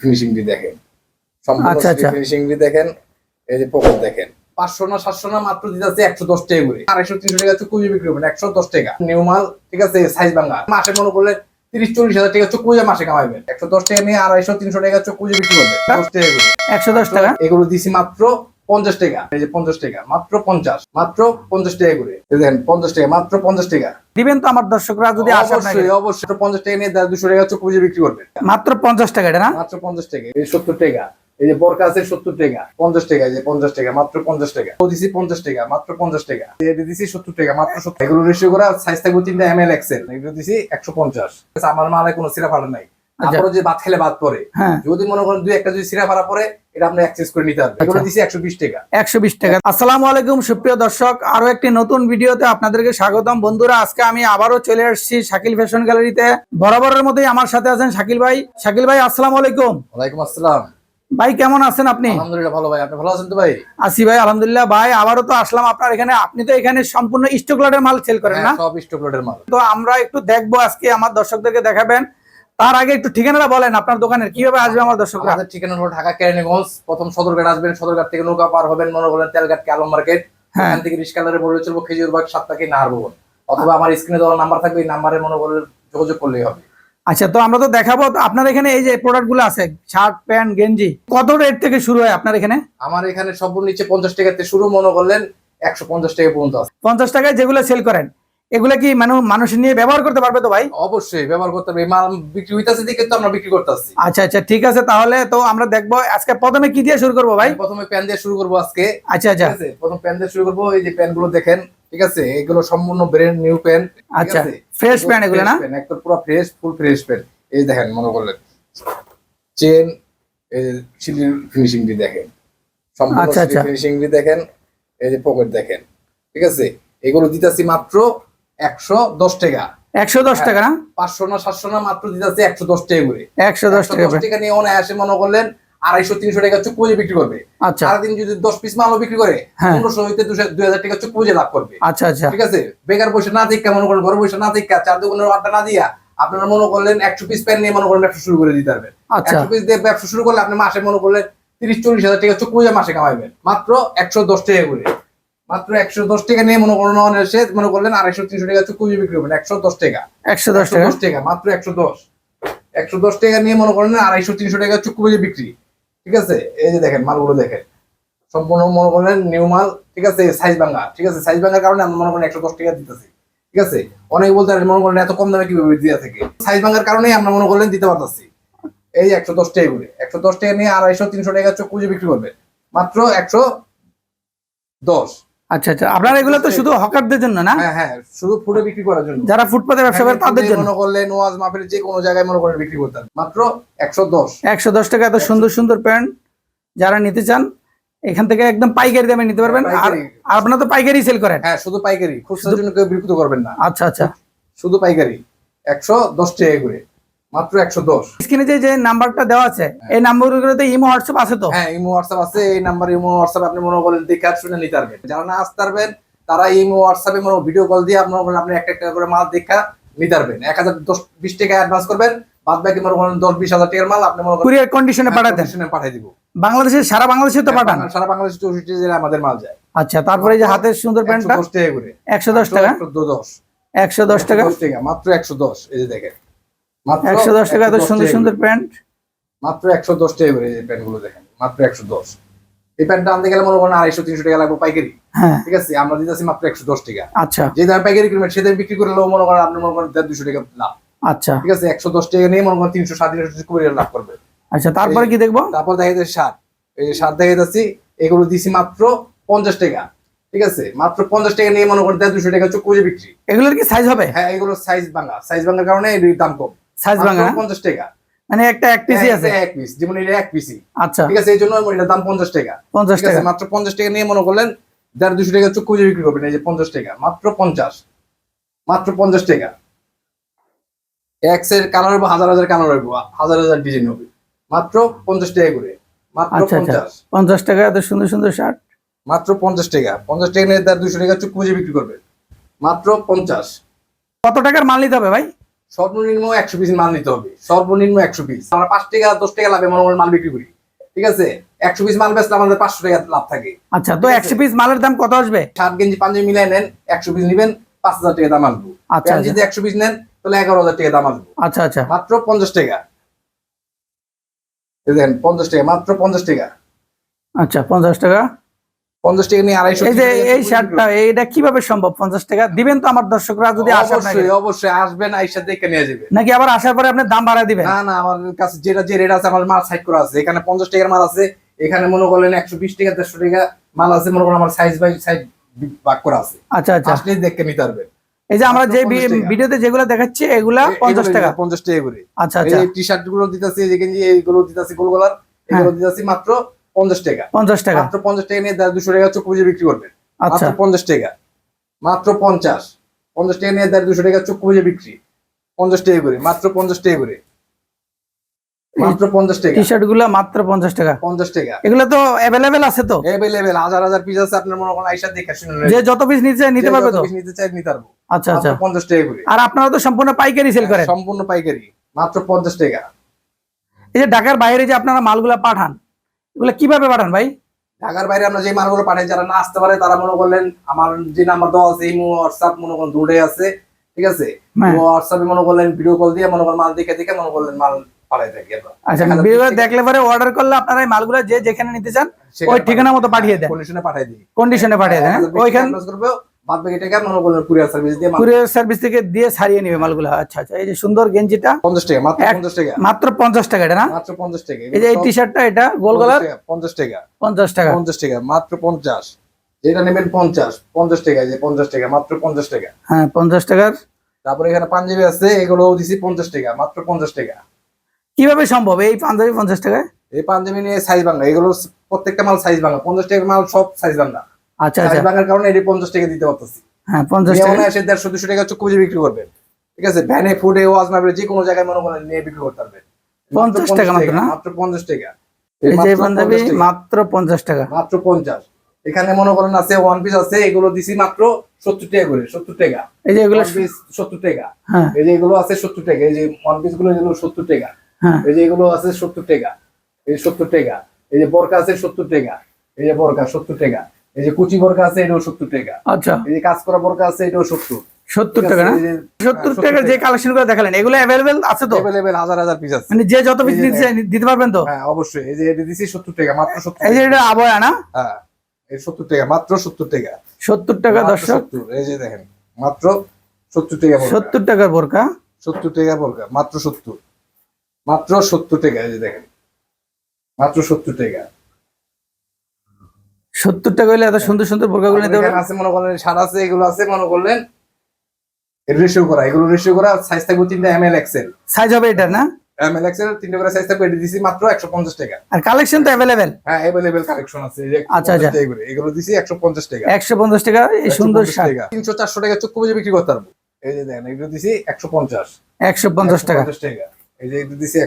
ফিনিশিংটি দেখেন। আচ্ছা, আচ্ছা। ফিনিশিংটি দেখেন এই যে পকেট দেখেন। পাঁচশো না সাতশো না মাত্র দিতে আছে একশো দশ টাকা করে। আড়াইশো তিনশো টাকা কুজি বিক্রি করবেন একশো দশ টাকা। নিউ মাল ঠিক আছে সাইজ ভাঙা মাসে মনে করলে তিরিশ চল্লিশ হাজার টাকা চুক্তি মাসে কামাইবেন। একশো দশ টাকা নিয়ে আড়াইশো তিনশো টাকা চুক্তি বিক্রি করবেন দশ টাকা করে। একশো দশ টাকা? এগুলো দিছি মাত্র পঞ্চাশ টাকা এই যে পঞ্চাশ টাকা মাত্র পঞ্চাশ মাত্র পঞ্চাশ টাকা করে। দেখেন পঞ্চাশ টাকা মাত্র পঞ্চাশ টাকা। দিবেন তো আমার দর্শকরা যদি অবশ্যই অবশ্যই পঞ্চাশ টাকা নিয়ে দুশো টাকা চোখ বুঝে বিক্রি করবে মাত্র পঞ্চাশ টাকা এটা না? মাত্র পঞ্চাশ টাকা এই সত্তর টাকা। এই যে বরকা আছে সত্তর টাকা। পঞ্চাশ টাকা এই যে পঞ্চাশ টাকা মাত্র পঞ্চাশ টাকা। ও দিছি পঞ্চাশ টাকা মাত্র পঞ্চাশ টাকা। এটা দিছি সত্তর টাকা মাত্র সত্তর এগুলো রেশিও করা সাইজ থাকবে তিনটা এম এল এক্সেল এগুলো দিছি একশো পঞ্চাশ। আমার মালে কোনো সিরা ফাটা নাই। তারপরে যে ভাত খেলে ভাত পরে। হ্যাঁ। যদি মনে করেন দুই একটা যদি সিরা ফাটা পরে এটা আপনি অ্যাক্সেস করে নিতে পারবেন। এগুলো আচ্ছা। দিছি একশো বিশ টাকা। একশো বিশ টাকা। আসসালামু আলাইকুম সুপ্রিয় দর্শক। আরও একটি নতুন ভিডিওতে আপনাদেরকে স্বাগতম। বন্ধুরা আজকে আমি আবারও চলে আসছি শাকিল ফ্যাশন গ্যালারিতে। বরাবরের মতোই আমার সাথে আছেন শাকিল ভাই। শাকিল ভাই আসসালামু আলাইকুম। ওয়ালাইকুম আসসালাম। ভাই কেমন আছেন আপনি? আলহামদুলিল্লাহ ভালো ভাই। আপনি ভালো আছেন তো ভাই? আসি ভাই আলহামদুলিল্লাহ। ভাই আবারও তো আসলাম আপনার এখানে। আপনি তো এখানে সম্পূর্ণ স্টকলারের মাল সেল করেন না? হ্যাঁ, স্টকলোডের মাল। তো আমরা একটু দেখব আজকে। আমার দর্শকদেরকে দেখাবেন। তার আগে একটু ঠিকানাটা বলেন আপনার দোকানের কীভাবে আসবে আমার দর্শকরা? আমাদের ঠিকানা হলো ঢাকা কেরানীগঞ্জ প্রথম সদরঘাট আসবেন সদরঘাট থেকে নৌকা পার হবেন মনে করেন তেলঘাট কে আলম মার্কেট। হ্যাঁ। থেকে রিস্কালারে বলে চলবো খেজুরবাগ সাতটাকে নাহার ভবন। অথবা আমার স্ক্রিনে দেওয়া নাম্বার থাকবে এই নাম্বারে মনে করেন যোগাযোগ করলেই হবে। আচ্ছা তো আমরা তো দেখাবো আপনার এখানে এই যে প্রোডাক্টগুলো আছে শার্ট প্যান্ট গেঞ্জি কত রেট থেকে শুরু হয় আপনার এখানে? আমার এখানে সব নিচে পঞ্চাশ টাকাতে শুরু মনে করলেন একশো পঞ্চাশ টাকা পর্যন্ত আছে। পঞ্চাশ টাকায় যেগুলো সেল করেন। এগুলো কি মানে মানুষ নিয়ে ব্যবহার করতে পারবে তো ভাই? অবশ্যই ব্যবহার করতে এই মাল বিক্রি হইতেছে দিকে তো আমরা বিক্রি করতে আসছি আচ্ছা আচ্ছা ঠিক আছে তাহলে তো আমরা দেখব আজকে প্রথমে কি দিয়ে শুরু করব ভাই? প্রথমে প্যান দিয়ে শুরু করব আজকে। আচ্ছা আচ্ছা। প্রথম প্যান দিয়ে শুরু করব এই যে প্যানগুলো দেখেন ঠিক আছে? এগুলো সম্পূর্ণ ব্র্যান্ড নিউ প্যান আচ্ছা ফ্রেশ প্যান্ট এগুলো না? একদম পুরো ফ্রেশ ফুল ফ্রেশ প্যান। এই দেখেন মনে করলেন। চেন সিলির ফিনিশিংটি দেখেন। সম্পূর্ণ আচ্ছা, আচ্ছা। ফিনিশিংটি দেখেন এই যে পকেট দেখেন। ঠিক আছে? এগুলো দিতেছি মাত্র একশো দশ টাকা। একশো দশ টাকা না? পাঁচশো না সাতশো না মাত্র দিতেছি একশো দশ টাকা করে। একশো দশ টাকা নিয়ে অনায়াসে মনে করলেন আড়াইশো তিনশো টাকা চুপ পুজো বিক্রি করবে। আচ্ছা। সারাদিন যদি দশ পিস মালও বিক্রি করে হ্যাঁ। পনেরোশো হইতে দুই হাজার টাকা চুপ পুজো লাভ করবে। আচ্ছা আচ্ছা। ঠিক আছে? বেকার বসে না দেখা মনে করেন ঘরে বসে না দেখা চার দোকানের আড্ডা না দিয়া আপনারা মনে করলেন একশো পিস প্যান নিয়ে মনে করেন ব্যবসা শুরু করে দিতে পারবেন। আচ্ছা। একশো পিস দিয়ে ব্যবসা শুরু করলে আপনি মাসে মনে করলেন তিরিশ চল্লিশ হাজার টাকা চোখ পূজা মাসে কামাইবেন। মাত্র একশো দশ টাকা করে। মাত্র একশো দশ টাকা নিয়ে মনে করেন সে মনে করলেন আড়াইশো তিনশো টাকা পুজো বিক্রি করবেন একশো দশ টাকা। একশো দশ টাকা? দশ টাকা মাত্র একশো দশ। একশো দশ টাকা নিয়ে মনে করেন আড়াইশো তিনশো টাকা চুক্তি পুজো বিক্রি। ঠিক আছে? এই যে দেখেন মালগুলো দেখেন। সম্পূর্ণ মনে করেন নিউ মাল ঠিক আছে? সাইজ ভাঙা ঠিক আছে? সাইজ ভাঙার কারণে আমরা মনে করেন একশো দশ টাকা দিতেছি। ঠিক আছে? অনেকে বলতে পারেন মনে করেন এত কম দামে কীভাবে দিয়া থেকে? সাইজ ভাঙার কারণেই আমরা মনে করলেন দিতে পারতেছি। এই একশো দশ টাকা করে একশো দশ টাকা নিয়ে আড়াইশো তিনশো টাকা চোখ পুজো বিক্রি করবে। মাত্র একশো দশ। আচ্ছা আচ্ছা। আপনার এগুলো তো শুধু হকারদের জন্য না? হ্যাঁ হ্যাঁ শুধু ফুটে বিক্রি করার জন্য। যারা ফুটপাতে ব্যবসা করে তাদের জন্য। মনে করলেন ওয়াজ মাহফিল যে কোনো জায়গায় মনে করেন বিক্রি করতেন মাত্র একশো দশ। একশো দশ টাকা এত সুন্দর সুন্দর প্যান্ট যারা নিতে চান এখান থেকে একদম পাইকারি দামে নিতে পারবেন। আর আর আপনারা তো পাইকারি সেল করেন। হ্যাঁ শুধু পাইকারি। খুচরার জন্য কেউ বিক্রি করবেন না। আচ্ছা আচ্ছা। শুধু পাইকারি। একশো দশ টাকা করে। মাত্র একশো দশ। স্ক্রিনে যে যে নাম্বারটা দেওয়া আছে এই নাম্বারগুলোতে ইমো হোয়াটসঅ্যাপ আছে তো? হ্যাঁ ইমো হোয়াটসঅ্যাপ আছে। এই নাম্বার ইমো হোয়াটসঅ্যাপ আপনি মনে করেন দেখে আর শুনে নিতে পারবেন। যারা না আসতে পারবেন তারা ইমো হোয়াটসঅ্যাপে মনে ভিডিও কল দিয়ে আপনার আপনি একটা একটা করে মাল দেখা নিতে পারবেন। এক হাজার দশ বিশ টাকা অ্যাডভান্স করবেন। বাদ বাকি মনে করেন দশ বিশ হাজার টাকার মাল আপনি মনে কুরিয়ার কন্ডিশনে পাঠাতেন। পাঠিয়ে দিব। সারা বাংলাদেশে তো পাঠান? সারা বাংলাদেশ চৌষট্টি জেলায় আমাদের মাল যায়। আচ্ছা তারপরে যে হাতের সুন্দর একশো প্যান্টটা দশ টাকা করে। একশো দশ টাকা? একশো দশ একশো দশ টাকা মাত্র একশো দশ। এই যে দেখেন। একশো দশ টাকা এত সুন্দর সুন্দর প্যান্ট। মাত্র একশো দশ টাকা করে এই প্যান্টগুলো দেখেন মাত্র একশো দশ। এই প্যান্টটা আনতে গেলে মনে করেন আড়াইশো তিনশো টাকা লাগবে পাইকারি। হ্যাঁ। ঠিক আছে আমরা দিতেছি মাত্র একশো দশ টাকা। আচ্ছা। যে দামে পাইকারি কিনবেন সে দামে বিক্রি করলেও মনে করেন আপনি মনে করেন দেড় দুশো টাকা লাভ। আচ্ছা। ঠিক আছে একশো দশ টাকা নিয়ে মনে করেন তিনশো সাড়ে তিনশো করে লাভ করবে। আচ্ছা তারপরে কি দেখব? তারপর দেখা যাচ্ছে সার। এই যে সার দেখা যাচ্ছি এগুলো দিছি মাত্র পঞ্চাশ টাকা। ঠিক আছে মাত্র পঞ্চাশ টাকা নিয়ে মনে করেন দেড় দুশো টাকা চোখ করে বিক্রি। এগুলোর কি সাইজ হবে? হ্যাঁ এগুলো সাইজ ভাঙা। সাইজ ভাঙার কারণে দাম কম। সাইজ ভাঙা না? পঞ্চাশ টাকা। মানে একটা এক পিসি হ্যাঁ, আছে? এক পিস যেমন এটা এক পিসি আচ্ছা। ঠিক আছে এই জন্য এটার দাম পঞ্চাশ টাকা। পঞ্চাশ ঠিক আছে টাকা। মাত্র পঞ্চাশ টাকা নিয়ে মনে করলেন দেড় দুশো টাকা চুক্তি করে বিক্রি করবেন এই যে পঞ্চাশ টাকা মাত্র পঞ্চাশ। মাত্র পঞ্চাশ টাকা। এক্সের কালার হবে হাজার হাজার কালার হবে হাজার হাজার ডিজাইন হবে। মাত্র পঞ্চাশ টাকা করে মাত্র আচ্ছা আচ্ছা। পঞ্চাশ। পঞ্চাশ টাকা এত সুন্দর সুন্দর শার্ট মাত্র পঞ্চাশ টাকা। পঞ্চাশ টাকা নিয়ে দেড় দুশো টাকা চুক্তি করে বিক্রি করবে মাত্র পঞ্চাশ। কত টাকার মাল নিতে হবে ভাই? সর্বনিম্ন একশো পিস মাল নিতে হবে। সর্বনিম্ন একশো পিস আমরা পাঁচ টাকা দশ টাকা লাভে মনে মাল বিক্রি করি। ঠিক আছে? একশো পিস মাল বেচলে আমাদের পাঁচশো টাকা লাভ থাকে। আচ্ছা তো একশো পিস মালের দাম কত আসবে? ষাট গেঞ্জি পাঞ্জাবি মিলাই নেন একশো পিস নিবেন পাঁচ হাজার টাকা দাম আসব। আচ্ছা, যদি একশো পিস নেন তাহলে এগারো হাজার টাকা দাম আসব। আচ্ছা আচ্ছা। মাত্র পঞ্চাশ টাকা। দেখেন পঞ্চাশ টাকা মাত্র পঞ্চাশ টাকা। আচ্ছা পঞ্চাশ টাকা। পঞ্চাশ টাকা নিয়ে আড়াইশো এই যে এই শার্টটা কীভাবে সম্ভব? পঞ্চাশ টাকা? দিবেন তো আমার দর্শকরা যদি অবশ্যই অবশ্যই আসবেন আইসা দেখে নিয়ে যাবে। নাকি আবার আসার পরে আপনি দাম বাড়ায় দিবেন? না না আমার কাছে যেটা যে রেট আছে আমার মাল সাইড করা আছে। এখানে পঞ্চাশ টাকার মাল আছে এখানে মনে করলেন একশো বিশ টাকা দেড়শো টাকা মাল আছে মনে করেন আমার সাইজ বাই সাইজ ভাগ করা আছে। আচ্ছা আচ্ছা। আসলে দেখে নিতে পারবেন। এই যে আমরা যে 50 টাকা। ভিডিওতে যেগুলো দেখাচ্ছি এগুলা পঞ্চাশ টাকা। পঞ্চাশ টাকা করে আচ্ছা আচ্ছা। টি শার্টগুলো দিতেছি যে গেঞ্জি এইগুলো দিতেছি গোলগোলার এগুলো হ্যাঁ। দিতেছি মাত্র পঞ্চাশ টাকা। পঞ্চাশ টাকা। মাত্র পঞ্চাশ টাকা নিয়ে দুশো টাকা চোখ বুঝে বিক্রি করবেন। আচ্ছা। মাত্র পঞ্চাশ টাকা। মাত্র পঞ্চাশ। পঞ্চাশ টাকা নিয়ে দেড় দুশো টাকা চোখ বুঝে বিক্রি। পঞ্চাশ টাকা করে মাত্র পঞ্চাশ টাকা করে। মাত্র পঞ্চাশ টাকা। টি শার্টগুলা মাত্র পঞ্চাশ টাকা। পঞ্চাশ টাকা। এগুলো তো অ্যাভেলেবেল আছে তো? এভেলেবেল হাজার হাজার পিস আছে আপনার মনে করেন আইসা দেখে শুনে যে যত পিস নিতে চায় নিতে পারবে তো? নিতে চাই নিতে পারব। আচ্ছা আচ্ছা। পঞ্চাশ টাকা করে। আর আপনারা তো সম্পূর্ণ পাইকারি সেল করেন। সম্পূর্ণ পাইকারি। মাত্র পঞ্চাশ টাকা। এই যে ঢাকার বাইরে যে আপনারা মালগুলা পাঠান এগুলো কীভাবে পাঠান ভাই? ঢাকার বাইরে আমরা যে মালগুলো পাঠাই যারা না আসতে পারে তারা মনে করলেন আমার যে নাম্বার দেওয়া আছে এই হোয়াটসঅ্যাপ মনে করেন দুটোই আছে ঠিক আছে? হ্যাঁ। হোয়াটসঅ্যাপে মনে করলেন ভিডিও কল দিয়ে মনে করেন মাল দেখে দেখে মনে করলেন মাল পাঠাই থাকি আচ্ছা ভিডিও দেখলে পরে অর্ডার করলে আপনারা এই মালগুলা যে যেখানে নিতে চান ওই ঠিকানা মতো পাঠিয়ে দেন। কন্ডিশনে পাঠিয়ে দিই। কন্ডিশনে পাঠিয়ে দেন হ্যাঁ? ওইখান করবে বাদ বাকি টাকা মনে করলেন কুরিয়ার সার্ভিস দিয়ে কুরিয়ার সার্ভিস থেকে দিয়ে ছাড়িয়ে নিবে মালগুলা। আচ্ছা আচ্ছা এই যে সুন্দর গেঞ্জিটা। পঞ্চাশ টাকা মাত্র এক- পঞ্চাশ টাকা। মাত্র পঞ্চাশ টাকা এটা না? মাত্র পঞ্চাশ টাকা। এই যে এই টি শার্টটা এটা গোল গলার পঞ্চাশ টাকা। পঞ্চাশ টাকা। পঞ্চাশ টাকা মাত্র যেটা নেবেন পঞ্চাশ পঞ্চাশ টাকা যে পঞ্চাশ টাকা মাত্র পঞ্চাশ টাকা। হ্যাঁ পঞ্চাশ টাকার। তারপরে এখানে পাঞ্জাবি আছে এগুলো দিছি টাকা মাত্র পঞ্চাশ টাকা। কীভাবে সম্ভব? এই পাঞ্জাবি পঞ্চাশ টাকায়? এই পাঞ্জাবি নিয়ে সাইজ বাংলা এগুলো প্রত্যেকটা মাল সাইজ বাংলা পঞ্চাশ টাকার মাল সব সাইজ বাংলা। আচ্ছা আচ্ছা। বাংলার কারণে এটি পঞ্চাশ টাকা দিতে পারতেছি। হ্যাঁ পঞ্চাশ টাকা। হয় দেড়শো দুশো টাকা চক্ষু বুঝে বিক্রি করবেন ঠিক আছে? ভ্যানে ফুডে ওয়াজ মারবে যে কোনো জায়গায় মনে করেন নিয়ে বিক্রি করতে পারবেন 50 টাকা মাত্র না? মাত্র পঞ্চাশ টাকা। এই যে মাত্র পাঞ্জাবি 50 টাকা। মাত্র পঞ্চাশ টাকা। মাত্র পঞ্চাশ। এখানে মনে করেন আছে ওয়ান পিস আছে এগুলো দিছি মাত্র সত্তর টাকা করে সত্তর টাকা। এই যে এগুলো পিস সত্তর টাকা। হ্যাঁ। এই যে এগুলো আছে সত্তর টাকা। এই যে ওয়ান পিসগুলো এগুলো সত্তর টাকা। হ্যাঁ। এই যে এগুলো আছে সত্তর টাকা। এই সত্তর টাকা। এই যে বরকা আছে সত্তর টাকা। এই যে বরকা সত্তর টাকা। এই যে কুচি বরকা আছে এটাও সত্তর টাকা। আচ্ছা। এই যে কাজ করা বরকা আছে এটাও সত্তর। সত্তর টাকা না? সত্তর টাকার যে কালেকশন দেখালেন এগুলো অ্যাভেলেবেল আছে তো? অ্যাভেলেবেল হাজার হাজার পিস আছে। মানে যে যত পিস নিতে দিতে পারবেন তো? হ্যাঁ অবশ্যই। এই যে এটা দিছি সত্তর টাকা মাত্র সত্তর এই যে এটা আবয়া না? হ্যাঁ এই সত্তর টাকা মাত্র সত্তর টাকা। সত্তর টাকা দর্শক। এই যে দেখেন মাত্র সত্তর টাকা সত্তর টাকার বোরকা সত্তর টাকা মাত্র সত্তর। মাত্র সত্তর টাকা এই যে দেখেন। মাত্র সত্তর টাকা। সত্তর টাকা হলে এত সুন্দর সুন্দর বোরকাগুলো নিতে পারবেন আছে মনে করলেন সার আছে এগুলো আছে মনে করলেন রেশিও করা এগুলো রেশিও করা সাইজ থাকবে তিনটা এম এল এক্সেল সাইজ হবে এটা না? এম এল এক্সেল তিনটা করে সাইজ থাকবে দিছি মাত্র একশো পঞ্চাশ টাকা। আর কালেকশন তো হ্যাঁ কালেকশন আছে আচ্ছা, আচ্ছা। 150 এগুলো দিছি একশো পঞ্চাশ টাকা। একশো পঞ্চাশ টাকা এই সুন্দর শার্ট তিনশো চারশো টাকা বুঝে বিক্রি করতে পারব। এই যে দেখেন এগুলো দিছি একশো পঞ্চাশ। একশো পঞ্চাশ টাকা। টাকা। এই যে এগুলো দিছি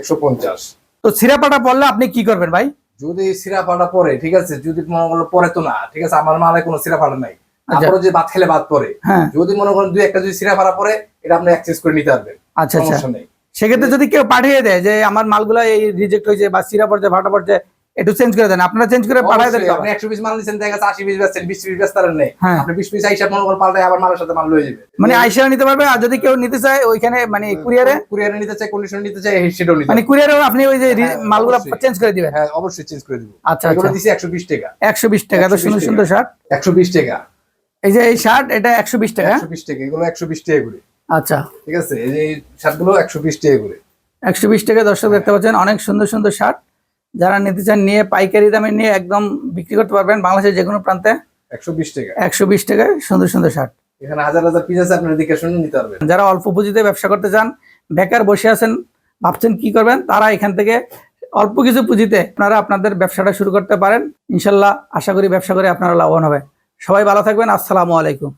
তো সিরাপাটা পড়লে আপনি কি করবেন ভাই? যদি সিরা ফাটা পরে ঠিক আছে? যদি মনে করল পরে তো না ঠিক আছে? আমার মালে কোনো সিরা ফাটা নাই। আচ্ছা। তারপরে যে ভাত খেলে ভাত পরে। হ্যাঁ। যদি মনে করেন দুই একটা যদি সিরা ফাটা পরে এটা আপনি অ্যাক্সেস করে নিতে পারবেন। আচ্ছা আচ্ছা। সেক্ষেত্রে যদি কেউ পাঠিয়ে দেয় যে আমার মালগুলো এই রিজেক্ট হয়েছে বা সিরা পড়ছে ভাটা পড়ছে একটু চেঞ্জ করে দেন আপনারা চেঞ্জ করে পাঠিয়ে দেন আপনি একশো পিস মাল নিচ্ছেন দেখা যাচ্ছে আশি পিস বেচছেন বিশ পিস বেচতারেন নেই। হ্যাঁ। আপনি বিশ পিস আইসা মনে করেন পাল্টায় আবার মালের সাথে মাল লয়ে যাবে। মানে আইসা নিতে পারবে আর যদি কেউ নিতে চায় ওইখানে মানে কুরিয়ারে? কুরিয়ারে নিতে চাই কন্ডিশন নিতে চাই সেটাও নিতে মানে কুরিয়ারে আপনি ওই যে হ্যাঁ, মালগুলো চেঞ্জ করে দিবেন। হ্যাঁ অবশ্যই চেঞ্জ করে দিব। আচ্ছা এগুলো আচ্ছা। দিছি একশো বিশ টাকা। একশো বিশ টাকা তো 120 সুন্দর। সুন্দর শার্ট একশো বিশ টাকা। এই যে এই শার্ট এটা একশো বিশ টাকা একশো বিশ টাকা এগুলো একশো বিশ টাকা করে। আচ্ছা। ঠিক আছে? এই যে শার্টগুলো একশো বিশ টাকা করে। একশো বিশ টাকা দর্শক দেখতে পাচ্ছেন অনেক সুন্দর সুন্দর শার্ট যারা নিতে চান নিয়ে পাইকারি দামে নিয়ে একদম বিক্রি করতে পারবেন বাংলাদেশের যে কোনো প্রান্তে। একশো বিশ টাকা। একশো বিশ টাকায় সুন্দর সুন্দর শার্ট। এখানে হাজার হাজার পিস আছে আপনার দিকে শুনে নিতে পারবেন। যারা অল্প পুঁজিতে ব্যবসা করতে চান বেকার বসে আছেন ভাবছেন কি করবেন তারা এখান থেকে অল্প কিছু পুঁজিতে আপনারা আপনাদের ব্যবসাটা শুরু করতে পারেন। ইনশাল্লাহ আশা করি ব্যবসা করে আপনারা লাভবান হবে। সবাই ভালো থাকবেন আসসালামু আলাইকুম।